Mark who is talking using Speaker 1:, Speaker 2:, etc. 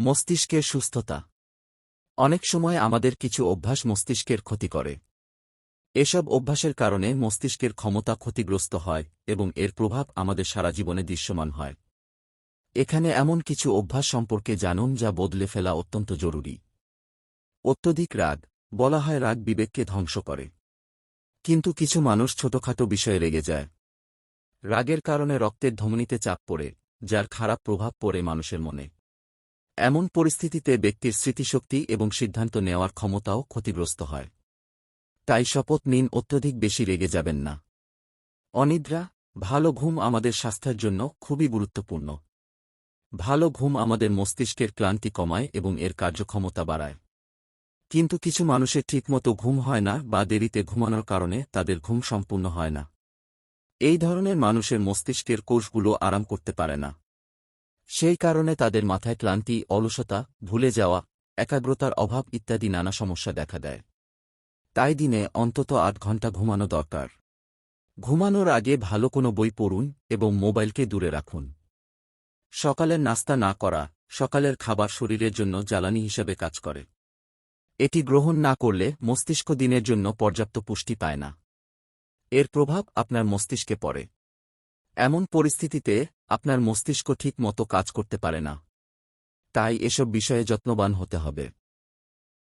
Speaker 1: মস্তিষ্কের সুস্থতা। অনেক সময় আমাদের কিছু অভ্যাস মস্তিষ্কের ক্ষতি করে। এসব অভ্যাসের কারণে মস্তিষ্কের ক্ষমতা ক্ষতিগ্রস্ত হয় এবং এর প্রভাব আমাদের সারা জীবনে দৃশ্যমান হয়। এখানে এমন কিছু অভ্যাস সম্পর্কে জানুন যা বদলে ফেলা অত্যন্ত জরুরি। অত্যধিক রাগ, বলা হয় রাগ বিবেককে ধ্বংস করে। কিন্তু কিছু মানুষ ছোটখাটো বিষয়ে রেগে যায়। রাগের কারণে রক্তের ধমনীতে চাপ পড়ে, যার খারাপ প্রভাব পড়ে মানুষের মনে। এমন পরিস্থিতিতে ব্যক্তির স্মৃতিশক্তি এবং সিদ্ধান্ত নেওয়ার ক্ষমতাও ক্ষতিগ্রস্ত হয়। তাই শপথ নিন, অত্যধিক বেশি রেগে যাবেন না। অনিদ্রা, ভালো ঘুম আমাদের স্বাস্থ্যের জন্য খুবই গুরুত্বপূর্ণ। ভালো ঘুম আমাদের মস্তিষ্কের ক্লান্তি কমায় এবং এর কার্যক্ষমতা বাড়ায়। কিন্তু কিছু মানুষের ঠিকমতো ঘুম হয় না বা দেরিতে ঘুমানোর কারণে তাদের ঘুম সম্পূর্ণ হয় না। এই ধরনের মানুষের মস্তিষ্কের কোষগুলো আরাম করতে পারে না। সেই কারণে তাদের মাথায় ক্লান্তি, অলসতা, ভুলে যাওয়া, একাগ্রতার অভাব ইত্যাদি নানা সমস্যা দেখা দেয়। তাই দিনে অন্তত আট ঘণ্টা ঘুমানো দরকার। ঘুমানোর আগে ভালো কোনো বই পড়ুন এবং মোবাইলকে দূরে রাখুন। সকালের নাস্তা না করা, সকালের খাবার শরীরের জন্য জ্বালানি হিসেবে কাজ করে। এটি গ্রহণ না করলে মস্তিষ্ক দিনের জন্য পর্যাপ্ত পুষ্টি পায় না। এর প্রভাব আপনার মস্তিষ্কে পড়ে। এমন পরিস্থিতিতে আপনার মস্তিষ্ক ঠিক মতো কাজ করতে পারে না। তাই এসব বিষয়ে যত্নবান হতে হবে।